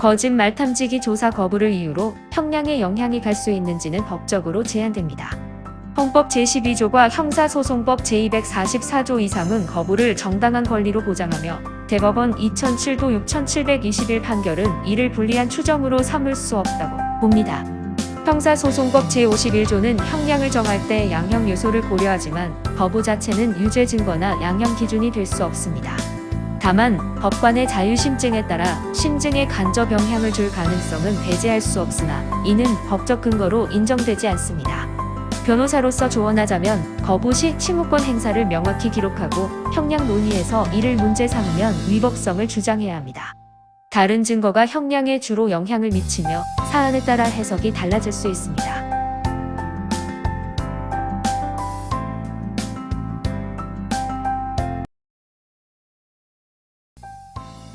거짓말 탐지기 조사 거부를 이유로 형량에 영향이 갈 수 있는지는 법적으로 제한됩니다. 헌법 제12조과 형사소송법 제244조 이상은 거부를 정당한 권리로 보장하며 대법원 2007도 6721 판결은 이를 불리한 추정으로 삼을 수 없다고 봅니다. 형사소송법 제51조는 형량을 정할 때 양형 요소를 고려하지만 거부 자체는 유죄 증거나 양형 기준이 될 수 없습니다. 다만 법관의 자유심증에 따라 심증에 간접 영향을 줄 가능성은 배제할 수 없으나 이는 법적 근거로 인정되지 않습니다. 변호사로서 조언하자면 거부 시 친무권 행사를 명확히 기록하고 형량 논의에서 이를 문제 삼으면 위법성을 주장해야 합니다. 다른 증거가 형량에 주로 영향을 미치며 사안에 따라 해석이 달라질 수 있습니다.